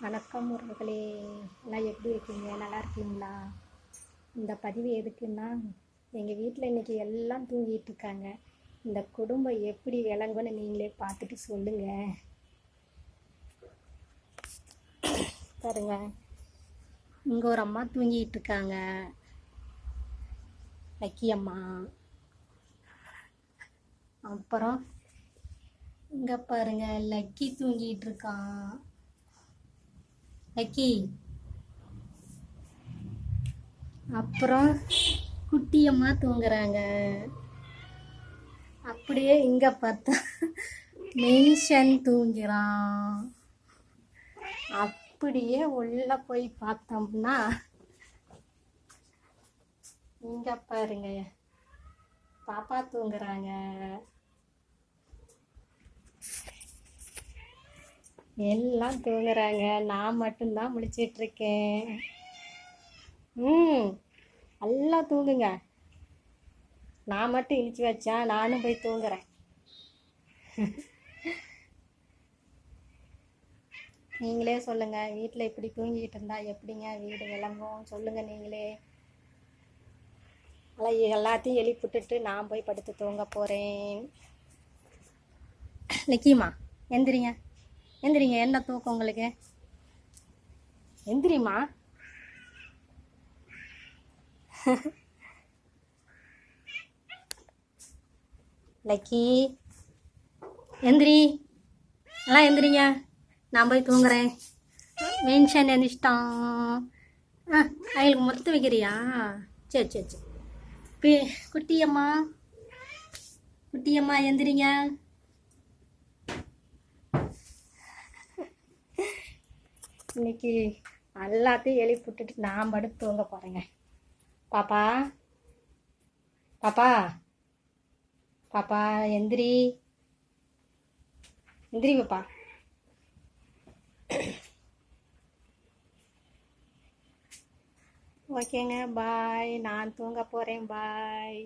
வணக்கம் உறவுகளே. எல்லாம் எப்படி இருக்கீங்க? நல்லா இருக்கீங்களா? இந்த பதிவு எதுக்குன்னா எங்கள் வீட்டில் இன்றைக்கி எல்லாம் தூங்கிட்டு இருக்காங்க. இந்த குடும்பம் எப்படி விளங்கும்னு நீங்களே பார்த்துட்டு சொல்லுங்கள் பாருங்க. இங்கே ஒரு அம்மா தூங்கிட்டு இருக்காங்க. லக்கி அம்மா. அப்புறம் இங்க பாருங்க லக்கி தூங்கிட்டு இருக்கான் லக்கி. அப்புறம் குட்டியம்மா தூங்குறாங்க. அப்படியே இங்க பார்த்தா மென்ஷன் தூங்கிறான் அப்படியே உள்ள போய் பார்த்தோம்னா இங்க பாருங்க பாப்பா தூங்குறாங்க. எல்லாம் தூங்குறாங்க. நான் மட்டும்தான் முழிச்சிட்டு இருக்கேன் ம் எல்லாம் தூங்குங்க. நான் மட்டும் இழிச்சு வச்சா நானும் போய் தூங்குறேன். நீங்களே சொல்லுங்க வீட்டில் இப்படி தூங்கிட்டு இருந்தா எப்படிங்க வீடு விளங்கும்? சொல்லுங்க நீங்களே. எல்லாம் எல்லாத்தையும் எழுப்பிட்டுட்டு நான் போய் படுத்து தூங்க போகிறேன் லக்கிமா எந்திரிங்க. எந்திரிங்க என்ன தூக்கம் உங்களுக்கு? எந்திரிம்மா. லக்கி எந்திரி. எல்லாம் எந்திரிங்க. நான் போய் தூங்குறேன். மென்ஷன் எந்திரிச்சிட்டான். ஆ அவங்களுக்கு மொத்தம் வைக்கிறியா? சரி சரி சரி. பி குட்டியம்மா. குட்டியம்மா எந்திரிங்க. இன்னைக்கு எல்லாத்தையும் எழுப்பி விட்டுட்டு நான் படுத்து தூங்க போகிறேங்க பாப்பா? பாப்பா? பாப்பா எந்திரி. எந்திரி பாப்பா. ஓகேங்க பாய் நான் தூங்க போகிறேன் பாய்